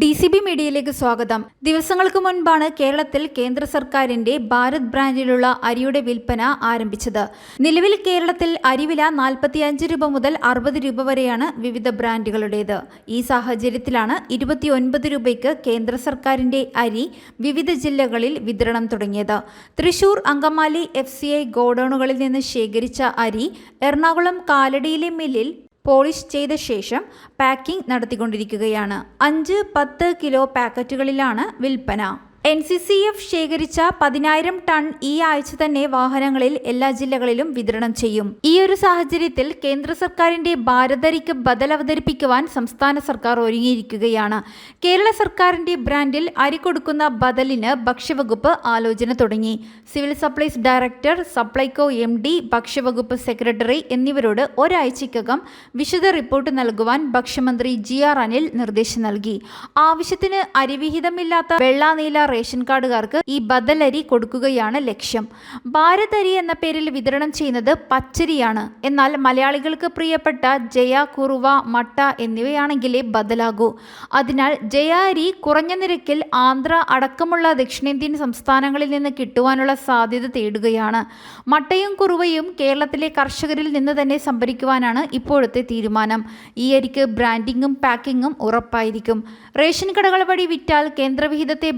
D C B മീഡിയയിലേക്ക് സ്വാഗതം. ദിവസങ്ങൾക്ക് മുൻപാണ് കേരളത്തിൽ കേന്ദ്ര സർക്കാരിന്റെ ഭാരത് ബ്രാൻഡിലുള്ള അരിയുടെ വിൽപ്പന ആരംഭിച്ചത്. നിലവിൽ കേരളത്തിൽ അരിവില നാൽപ്പത്തിയഞ്ച് രൂപ മുതൽ അറുപത് രൂപ വരെയാണ് വിവിധ ബ്രാൻഡുകളുടേത്. ഈ സാഹചര്യത്തിലാണ് ഇരുപത്തിയൊൻപത് രൂപയ്ക്ക് കേന്ദ്ര സർക്കാരിന്റെ അരി വിവിധ ജില്ലകളിൽ വിതരണം തുടങ്ങിയത്. Thrissur Angamaly F C I ഗോഡൌണുകളിൽ നിന്ന് ശേഖരിച്ച അരി എറണാകുളം കാലടിയിലെ മില്ലിൽ പോളിഷ് ചെയ്ത ശേഷം പാക്കിംഗ് നടത്തിക്കൊണ്ടിരിക്കുകയാണ്. അഞ്ച് പത്ത് കിലോ പാക്കറ്റുകളിലാണ് വിൽപ്പന. എൻ സി സി എഫ് ശേഖരിച്ച പതിനായിരം ടൺ ഈ ആഴ്ച തന്നെ വാഹനങ്ങളിൽ എല്ലാ ജില്ലകളിലും വിതരണം ചെയ്യും. ഈ ഒരു സാഹചര്യത്തിൽ കേന്ദ്ര സർക്കാരിന്റെ ഭാരതരിക്ക് ബദൽ അവതരിപ്പിക്കുവാൻ സംസ്ഥാന സർക്കാർ ഒരുങ്ങിയിരിക്കുകയാണ്. കേരള സർക്കാരിന്റെ ബ്രാൻഡിൽ അരി കൊടുക്കുന്ന ബദലിന് ഭക്ഷ്യവകുപ്പ് ആലോചന തുടങ്ങി. Civil supplies director Supplyco M D ഭക്ഷ്യവകുപ്പ് secretary എന്നിവരോട് ഒരാഴ്ചയ്ക്കകം വിശദ റിപ്പോർട്ട് നൽകുവാൻ ഭക്ഷ്യമന്ത്രി ജി ആർ അനിൽ നിർദ്ദേശം നൽകി. ആവശ്യത്തിന് അരിവിഹിതമില്ലാത്ത വെള്ള നീല റേഷൻ കാർഡുകാർക്ക് ഈ ബദലരി കൊടുക്കുകയാണ് ലക്ഷ്യം. ഭാരതരി എന്ന പേരിൽ വിതരണം ചെയ്യുന്നത് പച്ചരിയാണ്. എന്നാൽ മലയാളികൾക്ക് പ്രിയപ്പെട്ട ജയ കുറുവ മട്ട എന്നിവയാണെങ്കിലേ ബദലാകൂ. അതിനാൽ ജയ അരി കുറഞ്ഞ നിരക്കിൽ ആന്ധ്ര അടക്കമുള്ള ദക്ഷിണേന്ത്യൻ സംസ്ഥാനങ്ങളിൽ നിന്ന് കിട്ടുവാനുള്ള സാധ്യത തേടുകയാണ്. മട്ടയും കുറുവയും കേരളത്തിലെ കർഷകരിൽ നിന്ന് തന്നെ സംഭരിക്കുവാനാണ് ഇപ്പോഴത്തെ തീരുമാനം. ഈ അരിക്ക് ബ്രാൻഡിങ്ങും പാക്കിങ്ങും ഉറപ്പായിരിക്കും. റേഷൻ കടകൾ വഴി വിറ്റാൽ കേന്ദ്രവിഹിതത്തെ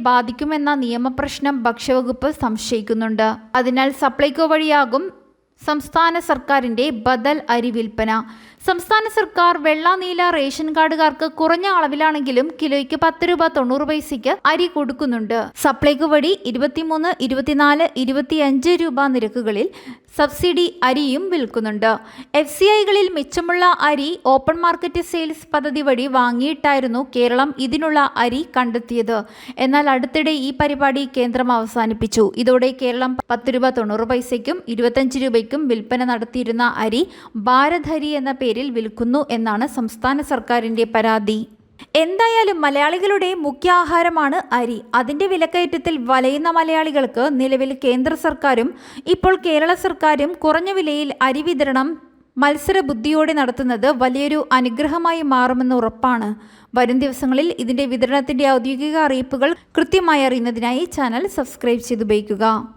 ബാധിക്കുമെന്ന നിയമപ്രശ്നം ഭക്ഷ്യവകുപ്പ് സംശയിക്കുന്നുണ്ട്. അതിനാൽ സപ്ലൈകോ വഴിയാകും സംസ്ഥാന സർക്കാരിന്റെ ബദൽ അരി വിൽപ്പന. സംസ്ഥാന സർക്കാർ വെള്ള നീല റേഷൻ കാർഡുകാർക്ക് കുറഞ്ഞ അളവിലാണെങ്കിലും കിലോയ്ക്ക് പത്ത് രൂപ തൊണ്ണൂറ് പൈസയ്ക്ക് അരി കൊടുക്കുന്നുണ്ട്. സപ്ലൈകോ വഴി ഇരുപത്തിമൂന്ന് ഇരുപത്തിനാല് ഇരുപത്തിയഞ്ച് രൂപ നിരക്കുകളിൽ സബ്സിഡി അരിയും വിൽക്കുന്നുണ്ട്. എഫ് സി ഐകളിൽ മിച്ചമുള്ള അരി ഓപ്പൺ മാർക്കറ്റ് സെയിൽസ് പദ്ധതി വഴി വാങ്ങിയിട്ടായിരുന്നു കേരളം ഇതിനുള്ള അരി കണ്ടെത്തിയത്. എന്നാൽ അടുത്തിടെ ഈ പരിപാടി കേന്ദ്രം അവസാനിപ്പിച്ചു. ഇതോടെ കേരളം പത്ത് രൂപ തൊണ്ണൂറ് പൈസയ്ക്കും ഇരുപത്തഞ്ച് രൂപയ്ക്കും വിൽപ്പന നടത്തിയിരുന്ന അരി ഭാരതരി എന്ന പേരിൽ വിൽക്കുന്നു എന്നാണ് സംസ്ഥാന സർക്കാരിന്റെ പരാതി. എന്തായാലും മലയാളികളുടെ മുഖ്യ ആഹാരമാണ് അരി. അതിന്റെ വിലക്കയറ്റത്തിൽ വലയുന്ന മലയാളികൾക്ക് നിലവിൽ കേന്ദ്ര സർക്കാരും ഇപ്പോൾ കേരള സർക്കാരും കുറഞ്ഞ വിലയിൽ അരി വിതരണം മത്സര ബുദ്ധിയോടെ നടത്തുന്നത് വലിയൊരു അനുഗ്രഹമായി മാറുമെന്ന് ഉറപ്പാണ്. വരും ദിവസങ്ങളിൽ ഇതിന്റെ വിതരണത്തിന്റെ ഔദ്യോഗിക അറിയിപ്പുകൾ കൃത്യമായി അറിയുന്നതിനായി ചാനൽ സബ്സ്ക്രൈബ് ചെയ്തുപയോഗിക്കുക.